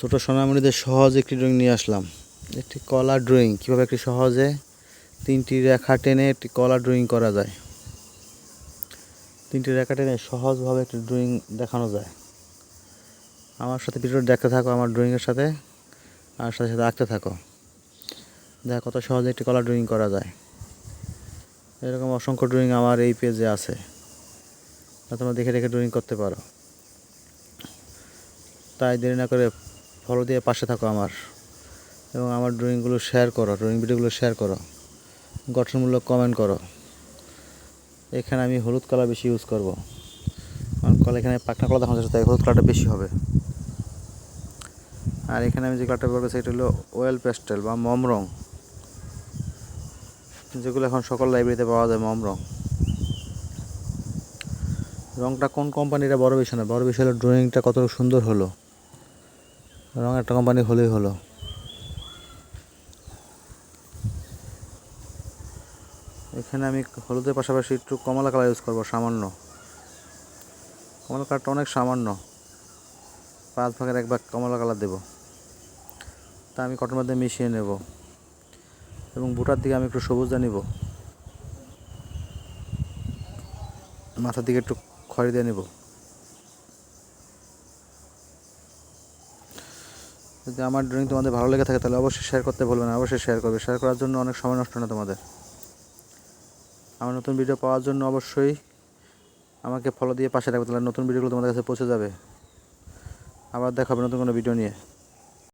ছোট সোনামণিদের সহজ একটি ড্রয়িং নিয়ে আসলাম। একটি কলা ড্রয়িং কীভাবে একটি সহজে তিনটি রেখা টেনে একটি কলা ড্রয়িং করা যায়? তিনটি রেখা টেনে সহজভাবে একটি ড্রয়িং দেখানো যায়। আমার সাথে ভিডিওটা দেখতে থাকো, আমার ড্রয়িংয়ের সাথে, আর সাথে সাথে আঁকতে থাকো। দেখ কত সহজে একটি কলা ড্রয়িং করা যায়। এরকম অসংখ্য ড্রয়িং আমার এই পেজে আছে। তোমরা দেখে দেখে ড্রয়িং করতে পারো। তাই দেরি না করে ফলো দিয়ে পাশে থাকো আমার। এবং আমার ড্রয়িংগুলো শেয়ার করো ড্রয়িং ভিডিওগুলো শেয়ার করো। গঠনমূলক কমেন্ট করো। এখানে আমি হলুদ কালার বেশি ইউজ করব। কারণ কলা এখানে পাকনা কলা দেখানো যাচ্ছে তাই হলুদ কালারটা বেশি হবে। আর এখানে আমি যে কালারটা ব্যবহার করছি এটা হলো ওয়েল প্যাস্টেল বা মম রং। যেগুলো এখন সকল লাইব্রেরিতে পাওয়া যায় মম রং। রংটা কোন কোম্পানিটা বড় বিষয় না, বড় বিষয় হলো ড্রয়িংটা কত সুন্দর হলো। রং একটা কোম্পানি হলেই হলো। এখানে আমি হলুদের পাশাপাশি একটু কমলা কালার ইউজ করব, সামান্য। কমলা কালারটা অনেক সামান্য। পাঁচ ভাগের এক ভাগ কমলা কালার দেবো। তা আমি কটন মধ্যে মিশিয়ে নেব। এবং বুটার দিকে আমি একটু সবুজ নিব। মাথার দিকে একটু খড়ি দিয়ে নেব। যদি আমার ড্রয়িং তোমাদের ভালো লেগে থাকে তাহলে অবশ্যই শেয়ার করতে ভুলবে না, অবশ্যই শেয়ার করবে। শেয়ার করার জন্য অনেক সময় নষ্ট না তোমাদের। আমার নতুন ভিডিও পাওয়ার জন্য অবশ্যই আমাকে ফলো দিয়ে পাশে রাখবে তাহলে নতুন ভিডিওগুলো তোমাদের কাছে পৌঁছে যাবে। আবার দেখাবে নতুন কোনো ভিডিও নিয়ে।